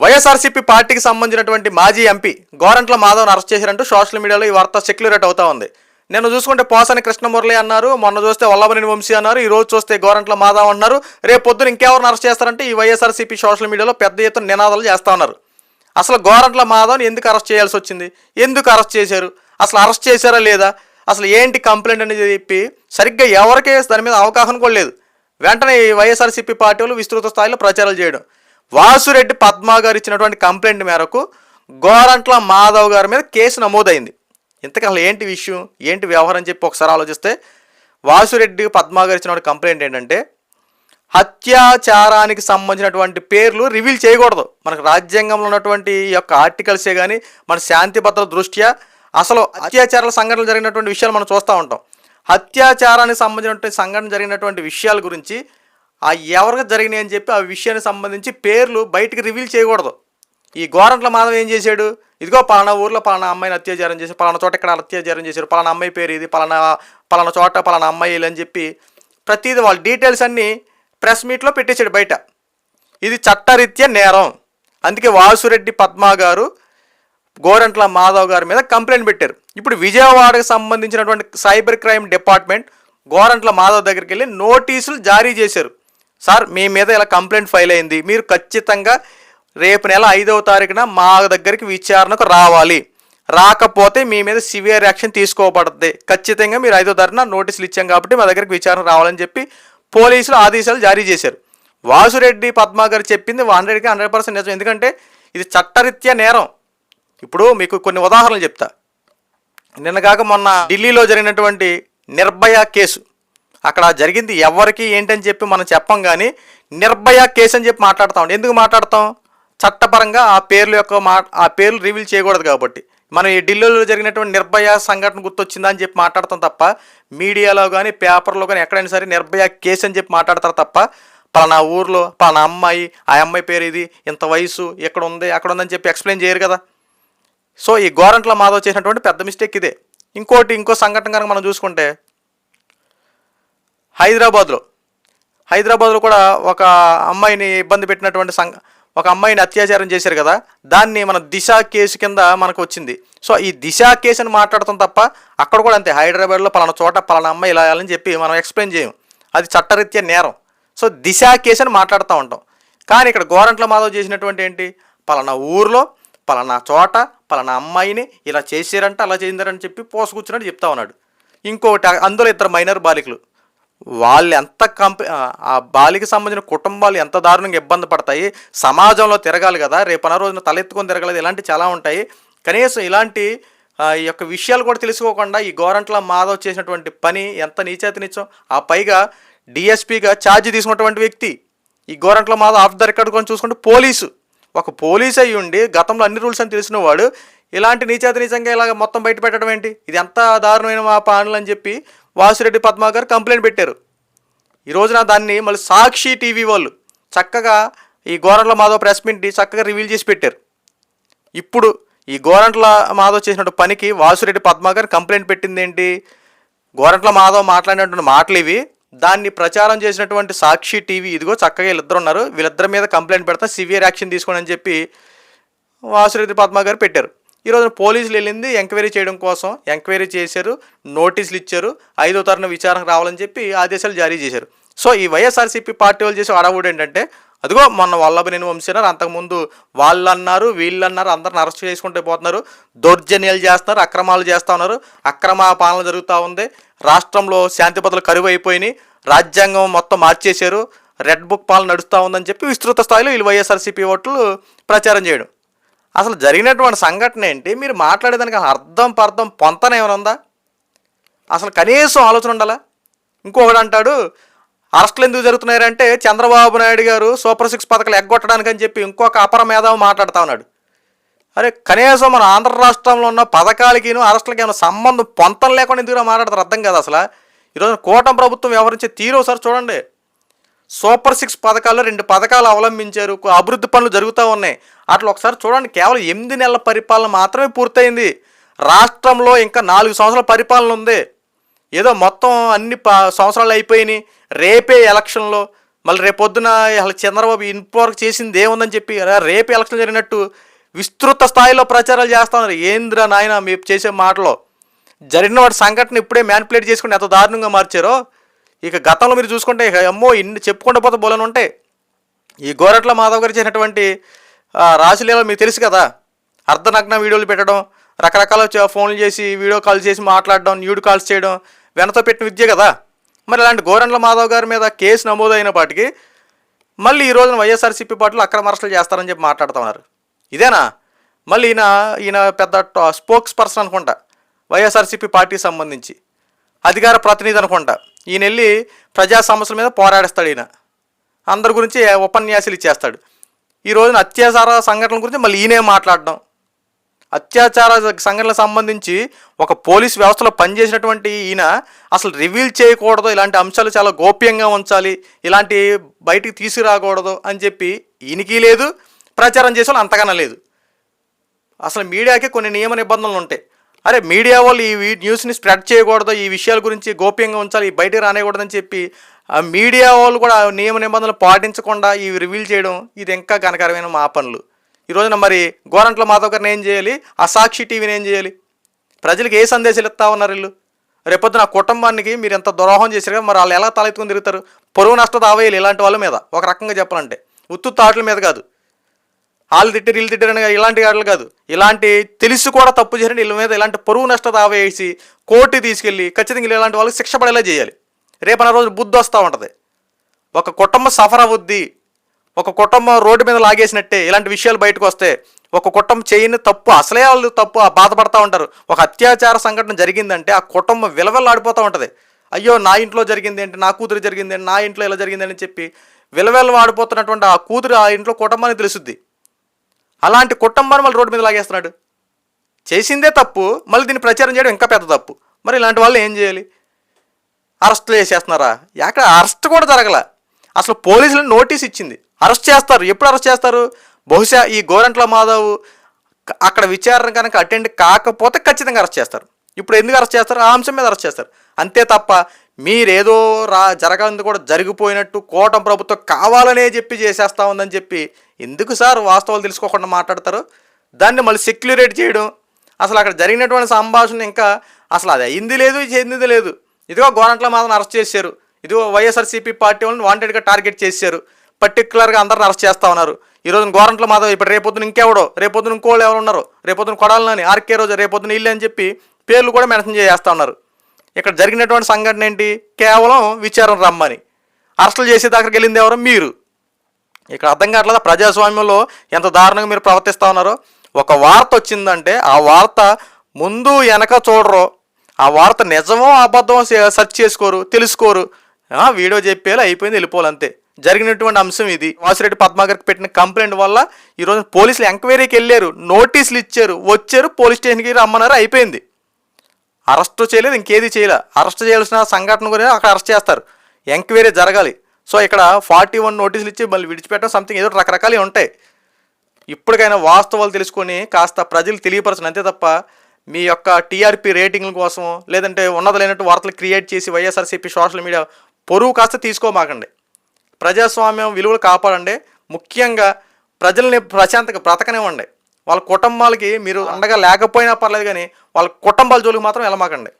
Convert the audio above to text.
వైఎస్ఆర్సీపీ పార్టీకి సంబంధించినటువంటి మాజీ ఎంపీ గోరంట్ల మాధవ్ అరెస్ట్ చేశారంటూ సోషల్ మీడియాలో ఈ వార్త సెక్యులరేట్ అవుతా ఉంది. నేను చూసుకుంటే పోసాని కృష్ణమురళి అన్నారు మొన్న చూస్తే వల్లభనేని వంశీ అన్నారు ఈ రోజు చూస్తే గోరంట్ల మాధవ్ అన్నారు రేపు పొద్దున ఇంకెవరిని అరెస్ట్ చేస్తారంటే ఈ వైఎస్ఆర్సీపీ సోషల్ మీడియాలో పెద్ద ఎత్తున నినాదాలు చేస్తా ఉన్నారు. అసలు గోరంట్ల మాధవ్ని ఎందుకు అరెస్ట్ చేయాల్సి వచ్చింది? ఎందుకు అరెస్ట్ చేశారు? అసలు అరెస్ట్ చేశారా లేదా? అసలు ఏంటి కంప్లైంట్ అని చెప్పి సరిగ్గా ఎవరికే దాని మీద అవగాహన కూడా లేదు. వెంటనే ఈ వైఎస్ఆర్సీపీ పార్టీ వాళ్ళు విస్తృత స్థాయిలో ప్రచారాలు చేయడం. వాసురెడ్డి పద్మా గారు ఇచ్చినటువంటి కంప్లైంట్ మేరకు గోరంట్ల మాధవ్ గారి మీద కేసు నమోదైంది. ఇంతకీ అసలు ఏంటి విషయం? ఏంటి వ్యవహారం అని చెప్పి ఒకసారి ఆలోచిస్తే వాసురెడ్డి పద్మా గారు ఇచ్చినటువంటి కంప్లైంట్ ఏంటంటే హత్యాచారానికి సంబంధించినటువంటి పేర్లు రివీల్ చేయకూడదు. మనకు రాజ్యాంగంలో ఉన్నటువంటి యొక్క ఆర్టికల్సే కానీ మన శాంతి భద్రత దృష్ట్యా అసలు అత్యాచారాల సంఘటనలు జరిగినటువంటి విషయాలు మనం చూస్తూ ఉంటాం. హత్యాచారానికి సంబంధించినటువంటి సంఘటన జరిగినటువంటి విషయాల గురించి ఆ ఎవరికి జరిగినాయి అని చెప్పి ఆ విషయానికి సంబంధించి పేర్లు బయటికి రివీల్ చేయకూడదు. ఈ గోరంట్ల మాధవ్ ఏం చేశాడు? ఇదిగో పలానా ఊర్లో పలానా అమ్మాయిని అత్యాచారం చేశారు పలానా చోట ఇక్కడ అత్యాచారం చేశారు పలానా అమ్మాయి పేరు ఇది పలానా పలానా చోట పలానా అమ్మాయి అని చెప్పి ప్రతిదీ వాళ్ళ డీటెయిల్స్ అన్నీ ప్రెస్ మీట్లో పెట్టేశాడు బయట. ఇది చట్టరీత్యా నేరం. అందుకే వాసురెడ్డి పద్మా గారు గోరంట్ల మాధవ్ గారి మీద కంప్లైంట్ పెట్టారు. ఇప్పుడు విజయవాడకు సంబంధించినటువంటి cyber crime department Gorantla Madhav దగ్గరికి వెళ్ళి నోటీసులు జారీ చేశారు. సార్ మీ మీద ఇలా కంప్లైంట్ ఫైల్ అయింది. మీరు ఖచ్చితంగా రేపు నెల ఐదవ తారీఖున మా దగ్గరికి విచారణకు రావాలి. రాకపోతే మీ మీద సివియర్ యాక్షన్ తీసుకోబడుతుంది ఖచ్చితంగా మీరు ఐదో తారీఖున నోటీసులు ఇచ్చాం కాబట్టి మా దగ్గరికి విచారణ రావాలని చెప్పి పోలీసులు ఆదేశాలు జారీ చేశారు. వాసురెడ్డి పద్మా చెప్పింది హండ్రెడ్కి హండ్రెడ్ పర్సెంట్ నిజం. ఎందుకంటే ఇది చట్టరీత్యా నేరం. ఇప్పుడు మీకు కొన్ని ఉదాహరణలు చెప్తా. నిన్నగాక మొన్న ఢిల్లీలో జరిగినటువంటి నిర్భయ కేసు. అక్కడ జరిగింది ఎవరికి ఏంటని చెప్పి మనం చెప్పం కానీ నిర్భయ కేసు అని చెప్పి మాట్లాడతాం. ఎందుకు మాట్లాడతాం? చట్టపరంగా ఆ పేర్ల యొక్క మా ఆ పేర్లు రివీల్ చేయకూడదు కాబట్టి. మనం ఈ ఢిల్లీలో జరిగినటువంటి నిర్భయ సంఘటన గుర్తొచ్చిందా అని చెప్పి మాట్లాడతాం తప్ప మీడియాలో కానీ పేపర్లో కానీ ఎక్కడైనా సరే నిర్భయ కేసు అని చెప్పి మాట్లాడతారు తప్ప పలానా ఊర్లో పలానా అమ్మాయి ఆ అమ్మాయి పేరు ఇది ఇంత వయసు ఎక్కడ ఉంది అక్కడ ఉందని చెప్పి ఎక్స్ప్లెయిన్ చేయరు కదా. సో ఈ గోరంట్ల మాధవ్ చేసినటువంటి పెద్ద మిస్టేక్ ఇదే. ఇంకోటి ఇంకో సంఘటన కనుక మనం చూసుకుంటే హైదరాబాద్లో. హైదరాబాద్లో కూడా ఒక అమ్మాయిని ఇబ్బంది పెట్టినటువంటి సంఘ ఒక అమ్మాయిని అత్యాచారం చేశారు కదా దాన్ని మన దిశ కేసు కింద మనకు వచ్చింది. సో ఈ దిశ కేసు అని మాట్లాడతాం తప్ప అక్కడ కూడా అంతే. హైదరాబాద్లో పలానా చోట పలానా అమ్మాయి ఇలా అని చెప్పి మనం ఎక్స్ప్లెయిన్ చేయం అది చట్టరీత్యా నేరం. సో దిశ కేసు అని మాట్లాడుతూ ఉంటాం. కానీ ఇక్కడ గోరంట్ల మాధవ్ చేసినటువంటి ఏంటి? పలానా ఊర్లో పలానా చోట పలానా అమ్మాయిని ఇలా చేశారంట అలా చేయిందారని చెప్పి పోసుకూర్చున్నట్టు చెప్తా ఉన్నాడు. ఇంకొకటి అందులో ఇద్దరు మైనర్ బాలికలు. వాళ్ళు ఎంత కంప ఆ బాలికి సంబంధించిన కుటుంబాలు ఎంత దారుణంగా ఇబ్బంది పడతాయి సమాజంలో తిరగాలి కదా రేపు రోజున తలెత్తుకొని తిరగలేదు ఇలాంటివి చాలా ఉంటాయి. కనీసం ఇలాంటి ఈ యొక్క విషయాలు కూడా తెలుసుకోకుండా ఈ గోరంట్ల మాధవ్ చేసినటువంటి పని ఎంత నీచేతనిచ్చో. ఆ పైగా డిఎస్పీగా ఛార్జ్ తీసుకున్నటువంటి వ్యక్తి ఈ Gorantla Madhav off the record కొని చూసుకుంటే పోలీసు. ఒక పోలీస్ అయ్యి ఉండి గతంలో అన్ని రూల్స్ అని తెలిసిన వాడు ఇలాంటి నీచేత నీచంగా ఇలాగ మొత్తం బయట పెట్టడం ఏంటి? ఇది ఎంత దారుణమైన మా పానులు అని చెప్పి వాసిరెడ్డి పద్మాగారు కంప్లైంట్ పెట్టారు. ఈ రోజున దాన్ని మళ్ళీ సాక్షి టీవీ వాళ్ళు చక్కగా ఈ గోరంట్ల మాధవ్ ప్రెస్ మీట్ని చక్కగా రివీల్ చేసి పెట్టారు. ఇప్పుడు ఈ గోరంట్ల మాధవ్ చేసినట్టు పనికి వాసురెడ్డి పద్మాగారు కంప్లైంట్ పెట్టింది ఏంటి గోరంట్ల మాధవ్ మాట్లాడినటువంటి మాటలు ఇవి. దాన్ని ప్రచారం చేసినటువంటి సాక్షి టీవీ ఇదిగో చక్కగా వీళ్ళిద్దరు ఉన్నారు. వీళ్ళిద్దరి మీద కంప్లైంట్ పెడతా సివియర్ యాక్షన్ తీసుకోండి అని చెప్పి వాసురెడ్డి పద్మాగారు పెట్టారు. ఈరోజు పోలీసులు వెళ్ళింది ఎంక్వైరీ చేయడం కోసం. ఎంక్వైరీ చేశారు నోటీసులు ఇచ్చారు ఐదో తరగతి విచారణకు రావాలని చెప్పి ఆదేశాలు జారీ చేశారు. సో ఈ వైఎస్ఆర్సీపీ పార్టీ వాళ్ళు చేసే అడవుడు ఏంటంటే అదిగో మొన్న వల్లభనేని వంశీనారు అంతకుముందు వాళ్ళు అన్నారు వీళ్ళు అన్నారు అందరిని అరెస్ట్ చేసుకుంటూ పోతున్నారు దౌర్జన్యాలు చేస్తున్నారు అక్రమాలు చేస్తూ ఉన్నారు అక్రమ పాలన జరుగుతూ ఉంది రాష్ట్రంలో శాంతి భద్రతలు కరువు అయిపోయినాయి రాజ్యాంగం మొత్తం మార్చేశారు రెడ్ బుక్ పాలన నడుస్తూ ఉందని చెప్పి విస్తృత స్థాయిలో వీళ్ళు వైఎస్ఆర్సీపీ ఓట్లు ప్రచారం చేయడం. అసలు జరిగినటువంటి సంఘటన ఏంటి? మీరు మాట్లాడేదానికి అర్థం పర్థం పొంతన ఏమైనా ఉందా? అసలు కనీసం ఆలోచన ఉండాలా? ఇంకొకడు అంటాడు అరెస్టులు ఎందుకు జరుగుతున్నాయంటే చంద్రబాబు నాయుడు గారు సూపర్ సిక్స్ పథకాలు ఎగ్గొట్టడానికి అని చెప్పి ఇంకొక అపర మేధావి మాట్లాడుతూ ఉన్నాడు. అరే కనీసం మన ఆంధ్ర రాష్ట్రంలో ఉన్న పథకాలకిను అరెస్టులకి ఏమైనా సంబంధం పొంతం లేకుండా ఎందుకు మాట్లాడతారు? అర్థం కాదు అసలు. ఈరోజు కూటమి ప్రభుత్వం వ్యవహరించే తీరు ఒకసారి చూడండి. సూపర్ సిక్స్ పథకాల్లో రెండు పథకాలు అవలంబించారు. అభివృద్ధి పనులు జరుగుతూ ఉన్నాయి. అట్లా ఒకసారి చూడండి కేవలం ఎనిమిది నెలల పరిపాలన మాత్రమే పూర్తయింది. రాష్ట్రంలో ఇంకా నాలుగు సంవత్సరాల పరిపాలన ఉంది. ఏదో మొత్తం అన్ని ప సంవత్సరాలు అయిపోయినాయి. రేపే ఎలక్షన్లో. మళ్ళీ రేపొద్దున అసలు చంద్రబాబు ఇంతవరకు చేసింది ఏముందని చెప్పి రేపే రేపు ఎలక్షన్ జరిగినట్టు విస్తృత స్థాయిలో ప్రచారాలు చేస్తా ఉన్నారు. ఏంద్ర నాయన మీరు చేసే మాటలో. జరిగిన వాటి సంఘటన ఇప్పుడే మ్యానిపులేట్ చేసుకుని ఎంత దారుణంగా మార్చారో. ఇక గతంలో మీరు చూసుకుంటే ఇక అమ్మో ఇన్ని చెప్పుకుంటూ పోతే బోలని ఉంటాయి ఈ గోరట్ల మాధవ్ గారు చేసినటువంటి ఆ, మీకు తెలుసు కదా? అర్ధనగ్న వీడియోలు పెట్టడం రకరకాల ఫోన్లు చేసి వీడియో కాల్ చేసి మాట్లాడడం న్యూడ్ కాల్స్ చేయడం వెనతో పెట్టిన విద్య కదా? మరి ఇలాంటి గోరంట్ల మాధవ్ గారి మీద కేసు నమోదైనపాటికి మళ్ళీ ఈ రోజున వైఎస్ఆర్సీపీ పార్టీలు అక్రమ అరెస్టులు చేస్తారని చెప్పి మాట్లాడుతున్నారు ఇదేనా? మళ్ళీ ఈయన ఈయన పెద్ద స్పోక్స్ పర్సన్ అనుకుంటా వైఎస్ఆర్సీపీ పార్టీకి సంబంధించి. అధికార ప్రతినిధి అనుకుంటా. ఈయన వెళ్ళి ప్రజా సమస్యల మీద పోరాడిస్తాడు ఈయన. అందరి గురించి ఉపన్యాసాలు ఇచ్చేస్తాడు. ఈ రోజున అత్యాచార సంఘటనల గురించి మళ్ళీ ఈయనే మాట్లాడడం. అత్యాచార సంఘటనలకు సంబంధించి ఒక పోలీస్ వ్యవస్థలో పనిచేసినటువంటి ఈయన అసలు రివీల్ చేయకూడదు ఇలాంటి అంశాలు చాలా గోప్యంగా ఉంచాలి ఇలాంటి బయటికి తీసుకురాకూడదు అని చెప్పి ఈయనకి లేదు ప్రచారం చేసే వాళ్ళు అంతకన్నా లేదు. అసలు మీడియాకి కొన్ని నియమ నిబంధనలు ఉంటాయి. అరే మీడియా వాళ్ళు ఈ న్యూస్ని స్ప్రెడ్ చేయకూడదు ఈ విషయాల గురించి గోప్యంగా ఉంచాలి ఈ బయటకు రానేయకూడదని చెప్పి ఆ మీడియా వాళ్ళు కూడా నియమ నిబంధనలు పాటించకుండా ఇవి రివీల్ చేయడం ఇది ఇంకా ఘనకరమైన మా పనులు. ఈ రోజున మరి గోరంట్ల మాధవ్ గారిని ఏం చేయాలి? ఆ సాక్షి టీవీని ఏం చేయాలి? ప్రజలకు ఏ సందేశాలు ఇస్తా ఉన్నారు వీళ్ళు? రేపొద్దు నా కుటుంబానికి మీరు ఎంత ద్రోహం చేశారు కదా మరి వాళ్ళు ఎలా తలెత్తుకుని తిరుగుతారు? పొరుగు నష్ట దావేయాలి ఇలాంటి వాళ్ళ మీద ఒక రకంగా చెప్పాలంటే. ఉత్తు తాట్ల మీద కాదు. వాళ్ళు తిట్టి వీళ్ళు తిట్టారని ఇలాంటి వాటిలు కాదు. ఇలాంటి తెలిసి కూడా తప్పు చేసిన వీళ్ళ మీద ఇలాంటి పరువు నష్ట ఆవేసి కోర్టు తీసుకెళ్ళి ఖచ్చితంగా ఇలాంటి వాళ్ళకి శిక్ష పడేలా చేయాలి. రేపన్న రోజు బుద్ధి వస్తూ ఉంటుంది. ఒక కుటుంబం సఫర్ అవుద్ది ఒక కుటుంబం రోడ్డు మీద లాగేసినట్టే ఇలాంటి విషయాలు బయటకు వస్తే ఒక కుటుంబం చేయని తప్పు అసలే వాళ్ళు తప్పు బాధపడతా ఉంటారు. ఒక అత్యాచార సంఘటన జరిగిందంటే ఆ కుటుంబం విలవెల్లాడిపోతూ ఉంటుంది. అయ్యో నా ఇంట్లో జరిగింది ఏంటి? నా కూతురు జరిగింది నా ఇంట్లో ఇలా జరిగిందని చెప్పి విలవెల్ల ఆడిపోతున్నటువంటి ఆ కూతురు ఆ ఇంట్లో కుటుంబానికి తెలుసుద్ది. అలాంటి కుటుంబాన్ని మళ్ళీ రోడ్డు మీద లాగేస్తున్నాడు. చేసిందే తప్పు మళ్ళీ దీన్ని ప్రచారం చేయడం ఇంకా పెద్ద తప్పు. మరి ఇలాంటి వాళ్ళు ఏం చేయాలి? అరెస్టులు చేసేస్తున్నారా? ఎక్కడ అరెస్ట్ కూడా జరగల. అసలు పోలీసులు నోటీస్ ఇచ్చింది. అరెస్ట్ చేస్తారు. ఎప్పుడు అరెస్ట్ చేస్తారు? బహుశా ఈ గోరంట్ల మాధవ్ అక్కడ విచారణ కనుక అటెండ్ కాకపోతే ఖచ్చితంగా అరెస్ట్ చేస్తారు. ఇప్పుడు ఎందుకు అరెస్ట్ చేస్తారు? ఆ అంశం మీద అరెస్ట్ చేస్తారు. అంతే తప్ప మీరేదో రా జరగంది కూడా జరిగిపోయినట్టు కోటం ప్రభుత్వం కావాలనే చెప్పి చేసేస్తా ఉందని చెప్పి ఎందుకు సార్ వాస్తవాలు తెలుసుకోకుండా మాట్లాడతారు? దాన్ని మళ్ళీ సెక్యులరేట్ చేయడం అసలు అక్కడ జరిగినటువంటి సంభాషణ ఇంకా అసలు అది అయింది లేదు చెందింది లేదు. ఇదిగో గోరంట్ల మాత్రం అరెస్ట్ చేశారు. ఇదిగో వైఎస్ఆర్సీపీ పార్టీ వాళ్ళని వాంటెడ్గా టార్గెట్ చేశారు. పర్టికులర్గా అందరిని అరెస్ట్ చేస్తా ఉన్నారు. ఈ రోజున గోరంట్ల మాధవ్ ఇప్పుడు రేపొద్దున ఇంకెవడో రేపొద్దున ఇంకోళ్ళు ఎవరు ఉన్నారు రేపొద్దున కొడాలని ఆర్కే రోజు రేపొద్దున ఇల్లు అని చెప్పి పేర్లు కూడా మెన్షన్ చేస్తా ఉన్నారు. ఇక్కడ జరిగినటువంటి సంఘటన ఏంటి? కేవలం విచారం రమ్మని. అరెస్టులు చేసే దగ్గరికి వెళ్ళింది ఎవరు? మీరు. ఇక్కడ అర్థం కావట్లేదు? ప్రజాస్వామ్యంలో ఎంత దారుణంగా మీరు ప్రవర్తిస్తూ ఉన్నారో? ఒక వార్త వచ్చిందంటే ఆ వార్త ముందు వెనక చూడరు. ఆ వార్త నిజమో అబద్ధమో సెర్చ్ చేసుకోరు తెలుసుకోరు. వీడియో చెప్పేలా అయిపోయింది వెళ్ళిపోవాలి అంతే. జరిగినటువంటి అంశం ఇది. వాసిరెడ్డి పద్మాగర్కి పెట్టిన కంప్లైంట్ వల్ల ఈరోజు పోలీసులు ఎంక్వైరీకి వెళ్ళారు. నోటీసులు ఇచ్చారు. వచ్చారు పోలీస్ స్టేషన్కి రమ్మన్నారు అయిపోయింది. అరెస్ట్ చేయలేదు ఇంకేది చేయలే. అరెస్ట్ చేయాల్సిన సంఘటన కూడా అక్కడ అరెస్ట్ చేస్తారు. ఎంక్వైరీ జరగాలి. సో ఇక్కడ ఫార్టీ వన్ నోటీసులు ఇచ్చి మళ్ళీ విడిచిపెట్టడం సంథింగ్ ఏదో రకరకాలు ఉంటాయి. ఇప్పటికైనా వాస్తవాలు తెలుసుకొని కాస్త ప్రజలు తెలియపరచను అంతే తప్ప మీ యొక్క టీఆర్పీ రేటింగ్ల కోసం లేదంటే ఉన్నది లేనట్టు వార్తలు క్రియేట్ చేసి వైఎస్ఆర్సీపీ సోషల్ మీడియా పొరుగు కాస్త తీసుకోమాకండి. ప్రజాస్వామ్యం విలువలు కాపాడండి. ముఖ్యంగా ప్రజల్ని ప్రశాంతంగా బ్రతకనివ్వండి. వాళ్ళ కుటుంబాలకి మీరు అండగా లేకపోయినా పర్లేదు కానీ వాళ్ళ కుటుంబాల జోలికి మాత్రం వెళ్ళమాకండి